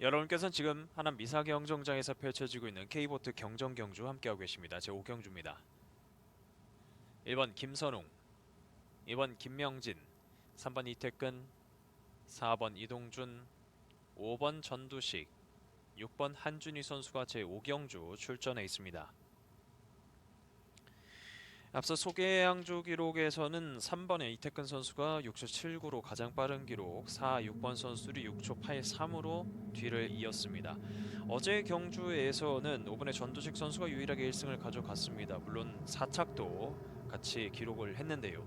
여러분께서는 지금 하남 미사경정장에서 펼쳐지고 있는 K보트 경정 경주 함께하고 계십니다. 제 5경주입니다. 1번 김선웅, 2번 김명진, 3번 이태근, 4번 이동준, 5번 전두식, 6번 한준희 선수가 제 5경주 출전해 있습니다. 앞서 소개양주 기록에서는 3번의 이태근 선수가 6초 79로 가장 빠른 기록, 4, 6번 선수들이 6초 83으로 뒤를 이었습니다. 어제 경주에서는 5번의 전두식 선수가 유일하게 1승을 가져갔습니다. 물론 4착도 같이 기록을 했는데요.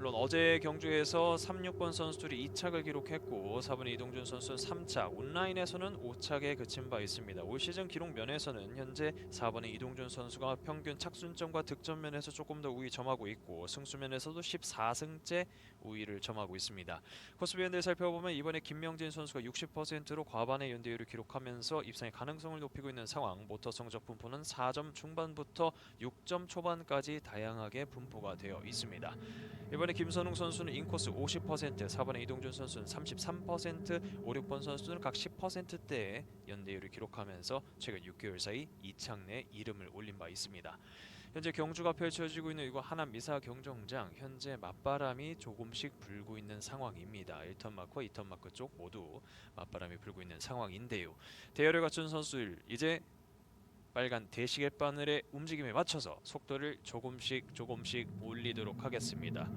물론 어제 경주에서 3, 6번 선수들이 2착을 기록했고 4번의 이동준 선수는 3착, 온라인에서는 5착에 그친 바 있습니다. 올 시즌 기록 면에서는 현재 4번의 이동준 선수가 평균 착순점과 득점 면에서 조금 더 우위 점하고 있고 승수 면에서도 14승째 우위를 점하고 있습니다. 코스비 연대 살펴보면 이번에 김명진 선수가 60%로 과반의 연대율을 기록하면서 입상의 가능성을 높이고 있는 상황. 모터 성적 분포는 4점 중반부터 6점 초반까지 다양하게 분포가 되어 있습니다. 이번에 김선웅 선수는 인코스 50%, 4번의 이동준 선수는 33%, 5, 6번 선수는 각 10%대의 연대율을 기록하면서 최근 6개월 사이 이창 내 이름을 올린 바 있습니다. 현재 경주가 펼쳐지고 있는 이곳 하남 미사 경정장 현재 맞바람이 조금씩 불고 있는 상황입니다. 1턴 마크와 2턴 마크 쪽 모두 맞바람이 불고 있는 상황인데요. 대열을 갖춘 선수들 이제 빨간 대시계 바늘의 움직임에 맞춰서 속도를 조금씩 조금씩 올리도록 하겠습니다.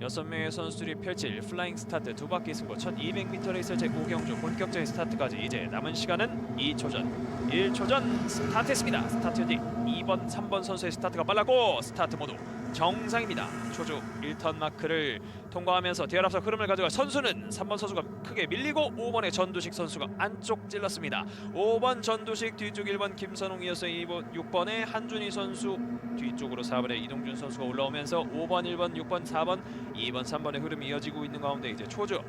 여섯 명의 선수들이 펼칠 플라잉 스타트 두 바퀴 승부 1200m 레이스 제5경주 본격적인 스타트까지 이제 남은 시간은 2초 전 1초 전 스타트했습니다. 스타트 뒤 2번 3번 선수의 스타트가 빨랐고 스타트 모두 정상입니다. 초주 1턴 마크를 통과하면서 대열 앞서 흐름을 가져갈 선수는 3번 선수가 크게 밀리고 5번의 전두식 선수가 안쪽 찔렀습니다. 5번 전두식 뒤쪽 1번 김선웅 이어서 2번 6번의 한준희 선수 뒤쪽으로 4번의 이동준 선수가 올라오면서 5번 1번 6번 4번 2번 3번의 흐름이 이어지고 있는 가운데 이제 초주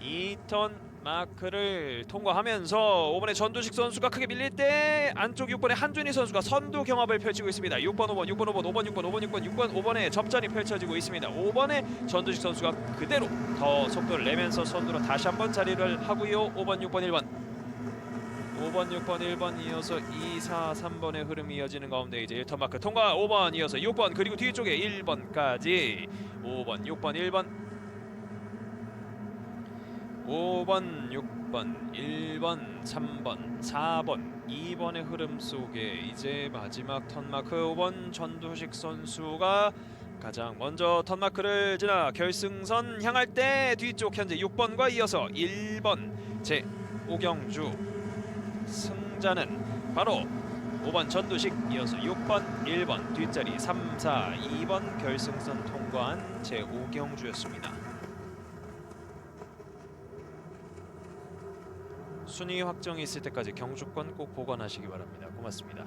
2턴 마크를 통과하면서 5번의 전두식 선수가 크게 밀릴 때 안쪽 6번의 한준희 선수가 선두 경합을 펼치고 있습니다. 6번 5번 6번 5번 5번 6번 5번 6번 6번 5번의 접전이 펼쳐지고 있습니다. 5번의 전두식 선수가 그대로 더 속도를 내면서 선두로 다시 한번 자리를 하고요. 5번 6번 1번 5번 6번 1번 이어서 2 4 3번의 흐름이 이어지는 가운데 이제 1턴 마크 통과 5번 이어서 6번 그리고 뒤쪽에 1번까지 5번 6번 1번 5번, 6번, 1번, 3번, 4번, 2번의 흐름 속에 이제 마지막 턴마크 5번 전두식 선수가 가장 먼저 턴마크를 지나 결승선 향할 때 뒤쪽 현재 6번과 이어서 1번 제 오경주 승자는 바로 5번 전두식 이어서 6번, 1번 뒷자리 3, 4, 2번 결승선 통과한 제 오경주였습니다. 순위 확정이 있을 때까지 경주권 꼭 보관하시기 바랍니다. 고맙습니다.